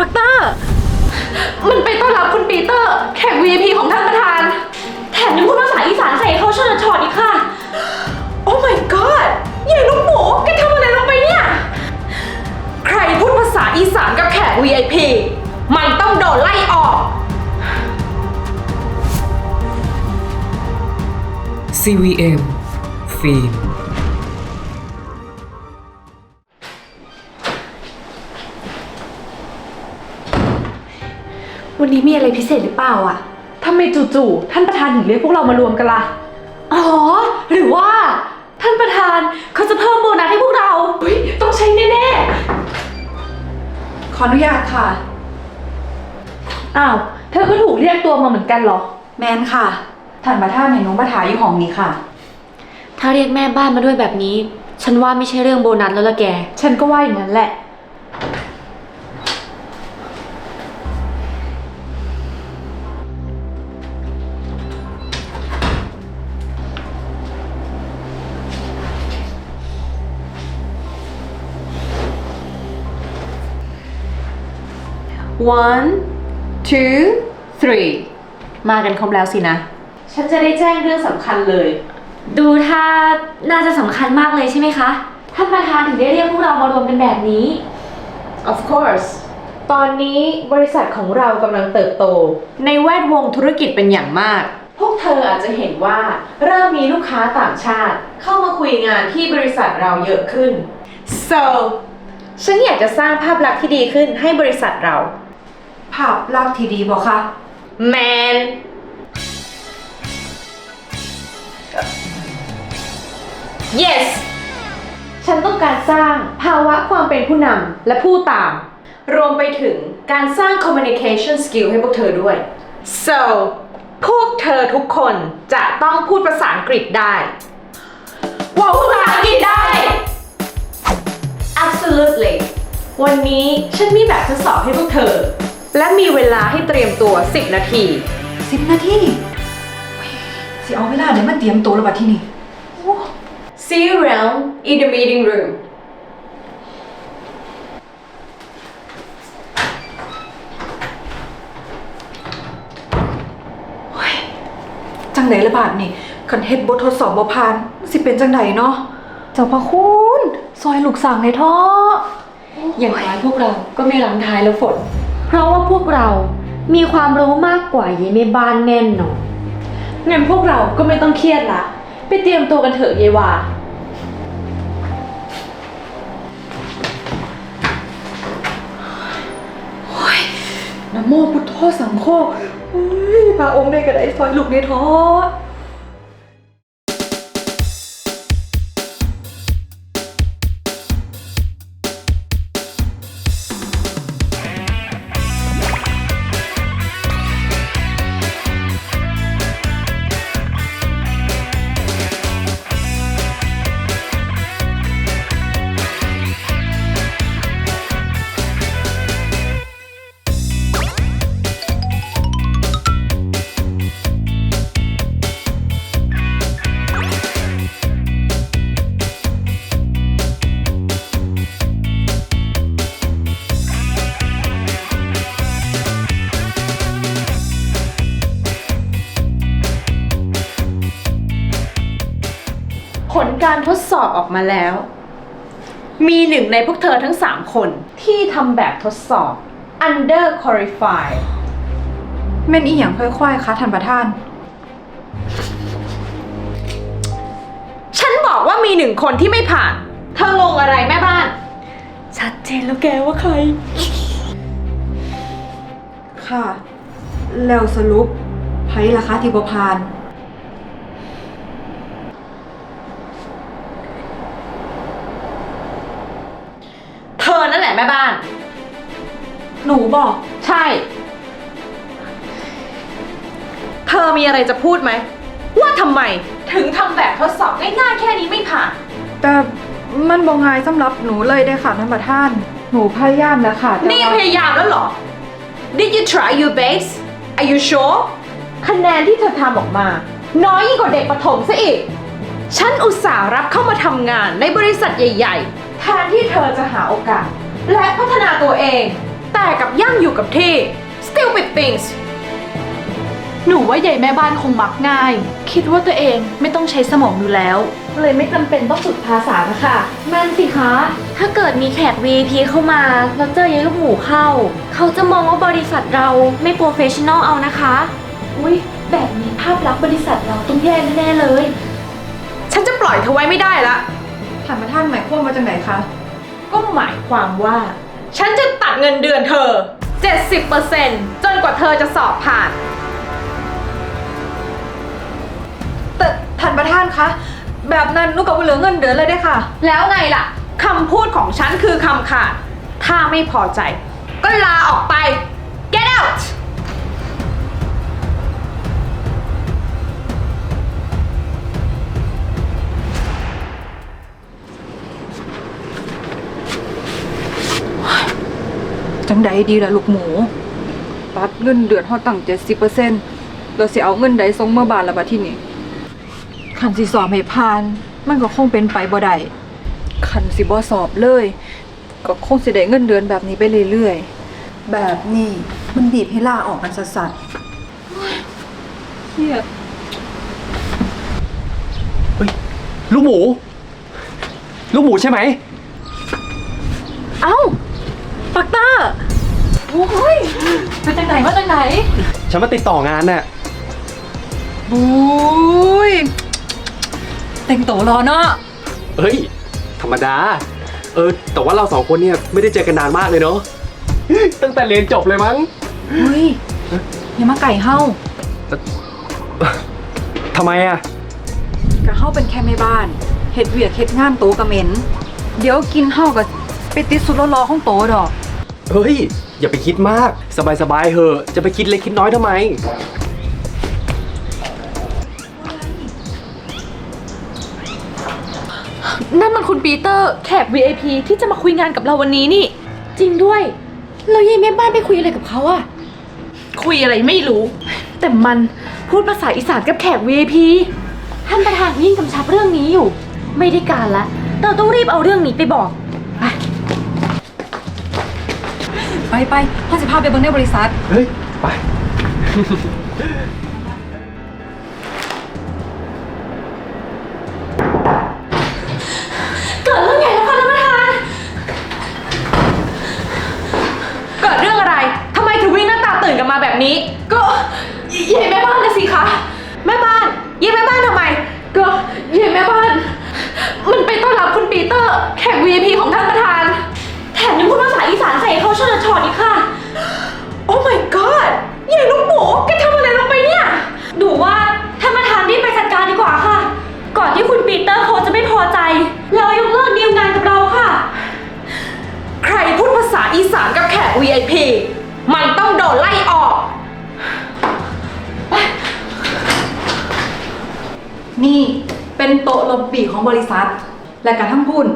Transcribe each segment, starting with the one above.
ปักเตอร์ มันไปต้อนรับคุณปีเตอร์ แขก VIP ของท่านประธาน แถมยังพูดภาษาอีสานใส่เขาเชิญชอดอีกค่ะ โอ้ my god ใหญ่ลูกหมูแกทำอะไรลงไปเนี่ย ใครพูดภาษาอีสานกับแขก VIP มันต้องโดนไล่ออก CVM ฟิล์ม วันนี้มีอะไรพิเศษหรือเปล่าอะทำไมจู่ๆท่านประธานถึงเรียกพวกเรามารวมกันล่ะ อ๋อ หรือว่า ท่านประธานเขาจะเพิ่มโบนัสให้พวกเราเฮ้ยต้องใช้แน่ๆ ขออนุญาตค่ะ อ้าว เธอก็ถูกเรียกตัวมาเหมือนกันเหรอ แมนค่ะ ท่านประธานในน้องประถาอยู่ห้องนี้ค่ะ ถ้าเรียกแม่บ้านมาด้วยแบบนี้ ฉันว่าไม่ใช่เรื่องโบนัสแล้วละแก ฉันก็ว่าอย่างนั้นแหละ one two three มากันครบแล้วสินะ ฉันจะได้แจ้งเรื่องสำคัญเลย ดูถ้าน่าจะสำคัญมากเลยใช่ไหมคะ ท่านประธานถึงได้เรียกพวกเรามารวมกันแบบนี้ of course ตอนนี้บริษัทของเรากำลังเติบโต ในแวดวงธุรกิจเป็นอย่างมาก พวกเธออาจจะเห็นว่าเริ่มมีลูกค้าต่างชาติ เข้ามาคุยงานที่บริษัทเราเยอะขึ้น so ฉันอยากจะสร้างภาพลักษณ์ที่ดีขึ้นให้บริษัทเรา ภาพลักษณ์ที่ดีบอกคะ man yes ฉันต้องการสร้างภาวะความเป็นผู้นำและผู้ตาม รวมไปถึงการสร้าง communication skill ให้พวกเธอด้วย so พวกเธอทุกคนจะต้องพูดภาษาอังกฤษได้ว่าพูดภาษาอังกฤษได้ absolutely วันนี้ฉันมีแบบทดสอบให้พวกเธอ และมีเวลาให้เตรียมตัว 10 นาที สิบนาทีสิเอาเวลาเดี๋ยวมาเตรียมตัวแล้วบัดที่นี่ See you around in the meeting room. จังไหนละบาดนี่คันเฮ็ดบททดสอบบ่ผ่าน สิเป็นจังไหนเนาะเจ้าพระคุณซอยลูกสั่งในท่อ อย่างน้อยพวกเราก็ไม่รังท้ายแล้วฝน เพราะว่าพวกเรามีความรู้มากกว่าเยายแม่บ้านแน่นอนงั้นพวกเราก็ไม่ต้องเครียดละ ไปเตรียมตัวกันเถอะเยวา นะโมพุทโธสังโฆเฮ้ยพระองค์ได้กระไดซอยลูกในท้อ ลการทดสอบออกมาแล้ว มีหนึ่งในพวกเธอทั้ง 3 คนที่ทำแบบทดสอบ under qualified แม่นอีหยังค่อยๆคะท่านประธาน ฉันบอกว่ามีหนึ่งคนที่ไม่ผ่าน เธองงอะไรแม่บ้าน ชัดเจนแล้วแกว่าใคร ค่ะ แล้วสรุปไผล่ะคะที่บ่ผ่าน หนูบอก ใช่ เธอมีอะไรจะพูดไหม ว่าทำไมถึงทำแบบทดสอบง่ายๆแค่นี้ไม่ผ่าน แต่มันบ่ง่ายสำหรับหนูเลยได้อค่ะท่านประธาน หนูพยายามแล้วค่ะแต่นี่ว่าพยายามแล้วเหรอ Did you try your best Are you sure คะแนนที่เธอทำออกมา น้อยยิ่งกว่าเด็กประถมซะอีก ฉันอุตส่าห์รับเข้ามาทำงานในบริษัทใหญ่ ๆ แทนที่เธอจะหาโอกาส และพัฒนาตัวเอง แต่แต่กลับย่ำอยู่กับที่ stupid things หนูว่าใหญ่แม่บ้านคงมักง่าย คิดว่าตัวเองไม่ต้องใช้สมองอยู่แล้ว เลยไม่จำเป็นต้องฝึกภาษานะคะนั่นสิคะ ถ้าเกิดมีแขก VIP เข้ามาแล้วเจอยายลูกหมูเข้า เขาจะมองว่าบริษัทเราไม่โปรเฟชชั่นอลเอานะคะ อุ๊ย แบบนี้ภาพลักษณ์บริษัทเราต้องแย่แน่ๆเลย ฉันจะปล่อยเธอไว้ไม่ได้ละ ท่านประธานหมายความว่าจังไหนคะ ก็หมายความว่า ฉันจะตัดเงินเดือนเธอ 70%จนกว่าเธอจะสอบผ่าน แต่ท่านประธานคะ แบบนั้นหนูกับเหลือเงินเดือนเลยได้ค่ะ แล้วไงล่ะคำพูดของฉันคือคำขาด ถ้าไม่พอใจ ก็ลาออกไป get out จังใดดีล่ะลูกหมูตัดเงินเดือนเฮาตั้ง70%เราสิเอาเงินใดส่งเมื่อบานละบัดที่นี่คันสิสอบให้ผ่าน มันก็คงเป็นไปบ่ได้คันสิบ่สอบเลย ก็คงสิได้เงินเดือนแบบนี้ไปเรื่อยๆ แบบนี้มันบีบให้ล่าออกกันสัสๆเครียดลูกหมู ลูกหมูใช่ไหม เอ้า ปักเตอร์โอ้ยเป็นจังไหนมาจังไหนฉันมาติดต่องานน่ะบุ้ยแต่งตัวรอเนาะเฮ้ย ธรรมดา เออ แต่ว่าเราสองคนเนี่ยไม่ได้เจอกันนานมากเลยเนาะ ตั้งแต่เรียนจบเลยมั้ง เฮ้ยอย่ามาไก่เฮาทำไมอะกะเฮาเป็นแค่แม่บ้านเฮ็ดเวียกเฮ็ดงานโตกะเหม็น เดี๋ยวกินเฮาก็ ไปติดสุดรอๆของโตดอก เฮ้ย อย่าไปคิดมาก สบายๆเหอะ จะไปคิดเล็กคิดน้อยทำไม นั่นมันคุณปีเตอร์แขก VIP ที่จะมาคุยงานกับเราวันนี้นี่ จริงด้วยเรายายแม่บ้านไปคุยอะไรกับเขาอะคุยอะไรไม่รู้ แต่มันพูดภาษาอีสานกับแขก VIP ท่านประธานยิ่งกำชับเรื่องนี้อยู่ ไม่ได้การละเราต้องรีบเอาเรื่องนี้ไปบอก ไปไปๆเฮาสิพาไปเบิ่งในบริษัท เฮ้ย ไป VIP มันต้องโดนไล่ออก นี่เป็นโต๊ะลบบีของบริษัท และการทั้งพุ่น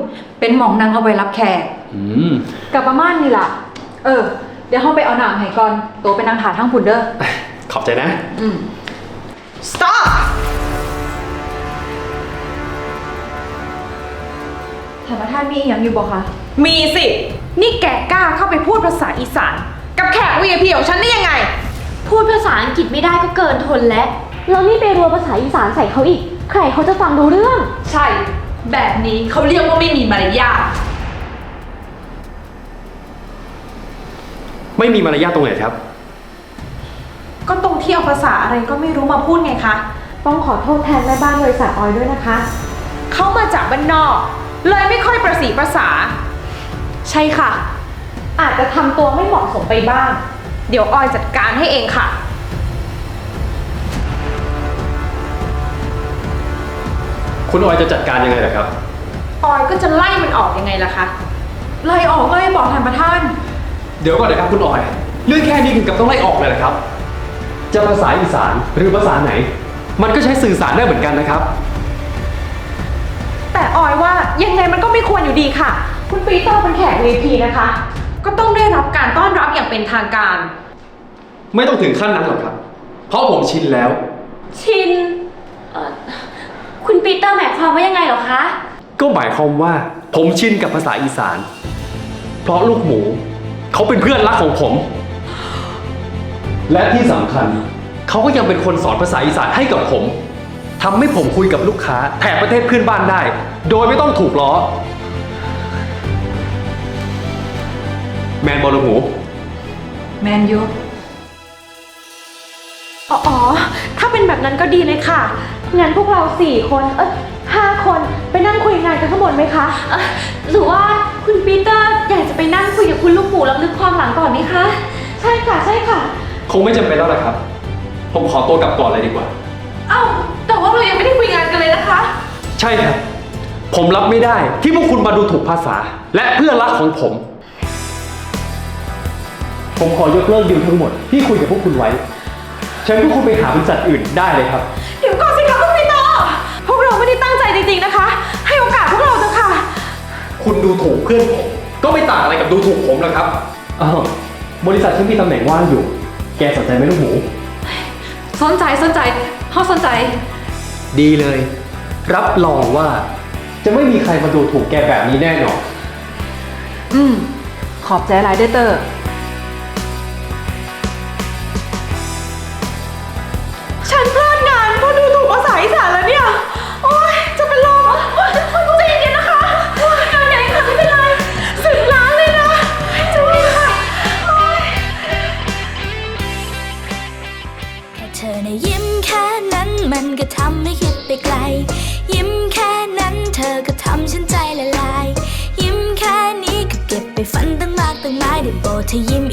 เป็นหมองนางเอาไว้รับแขกอืมกับประมาณนี่ล่ะ เออ เดี๋ยวเฮาไปเอาหนามให้ก่อน โตเป็นนางถาทั้งพุ่นเด้อ ขอบใจนะ อืม stop ถามประธานมีอหย่างอยู่บ่คะ มีสิ นี่แกกล้าเข้าไปพูดภาษาอีสาน กับแขก VIP ของฉันได้ยังไง พูดภาษาอังกฤษไม่ได้ก็เกินทนแล้วเรานี่ไปรัวภาษาอีสานใส่เขาอีก ใครเขาจะฟังรู้เรื่อง ใช่ แบบนี้เขาเรียกว่าไม่มีมารยาทไม่มีมารยาทตรงไหนครับ ก็ตรงที่เอาภาษาอะไรก็ไม่รู้มาพูดไงคะ ต้องขอโทษแทนแม่บ้านบริษัทออยด้วยนะคะ เขามาจากบ้านนอก เลยไม่ค่อยประสีภาษา ใช่ค่ะ อาจจะทำตัวไม่เหมาะสมไปบ้าง เดี๋ยวออยจัดการให้เองค่ะ คุณออยจะจัดการยังไงล่ะครับ ออยก็จะไล่มันออกยังไงล่ะคะ ไล่ออกเลยบอกท่านประธาน เดี๋ยวก่อนนะครับคุณออย เรื่องแค่นี้ถึงกับต้องไล่ออกเลยนะครับ จะภาษาอีสานหรือภาษาไหน มันก็ใช้สื่อสารได้เหมือนกันนะครับ แต่ออยว่ายังไงมันก็ไม่ควรอยู่ดีค่ะ คุณปีเตอร์เป็นแขก VIP นะคะ ก็ต้องได้รับการต้อนรับอย่างเป็นทางการ ไม่ต้องถึงขั้นนั้นหรอกครับ เพราะผมชินแล้ว ชินเอ่อคุณปีเตอร์หมายความว่ายังไงเหรอคะ ก็หมายความว่าผมชินกับภาษาอีสาน เพราะลูกหมู เขาเป็นเพื่อนรักของผม และที่สำคัญ เขาก็ยังเป็นคนสอนภาษาอีสานให้กับผมทำให้ผมคุยกับลูกค้าแถบประเทศเพื่อนบ้านได้ โดยไม่ต้องถูกล้อ แมนบอลลูกหมูแมนยูอ๋ออ๋อ ถ้าเป็นแบบนั้นก็ดีเลยค่ะ งั้นพวกเราสี่คน เอ้ยห้าคนไปนั่งคุยงานกันข้างบนไหมคะเอ่อหรือว่าคุณปีเตอร์อยากจะไปนั่งคุยกับคุณลูกหมูแล้วลึกความหลังก่อนไหมคะ ใช่ค่ะ ใช่ค่ะ คงไม่จำเป็นแล้วละครับ ผมขอตัวกลับก่อนเลยดีกว่า เอ้า แต่ว่าเรายังไม่ได้คุยงานกันเลยนะคะ ใช่ครับ ผมรับไม่ได้ที่พวกคุณมาดูถูกภาษา และเพื่อนรักของผม ผมขอยกเลิกดีลทั้งหมดที่คุยกับพวกคุณไว้เชิญพวกคุณไปหาบริษัทอื่นได้เลยครับ เดี๋ยวก่อนสิคะคุณปีเตอร์พวกเราไม่ได้ตั้งใจจริงๆนะคะ ให้โอกาสพวกเราเถอะค่ะ คุณดูถูกเพื่อนผม ก็ไม่ต่างอะไรกับดูถูกผมหรอกครับ อ้าวบริษัทฉันมีตำแหน่งว่างอยู่ แกสนใจไหมลูกหมู สนใจสนใจเขาสนใจ ดีเลย รับรองว่า จะไม่มีใครมาดูถูกแกแบบนี้แน่นอน อืม ขอบใจหลายเด้อเตอร์าดงานเพราะดูถูกภาษาอีสานแล้วเนี่ย โอ๊ย จะเป็นลมโอ๊ยคุณใจเย็นๆนะคะโอ๊ยงานใหญ่ค่ะไม่เป็นไรสิบล้านเลยนะจะดีค่ะโอ๊ย แค่เธอในะยิ้มแค่นั้นมันก็ทำให้คิดไปไกล ยิ้มแค่นั้นเธอก็ทำฉันใจละลาย ยิ้มแค่นี้ก็เก็บไปฝันตั้งมากตั้งหลายได้โปรดเธอยิ้ม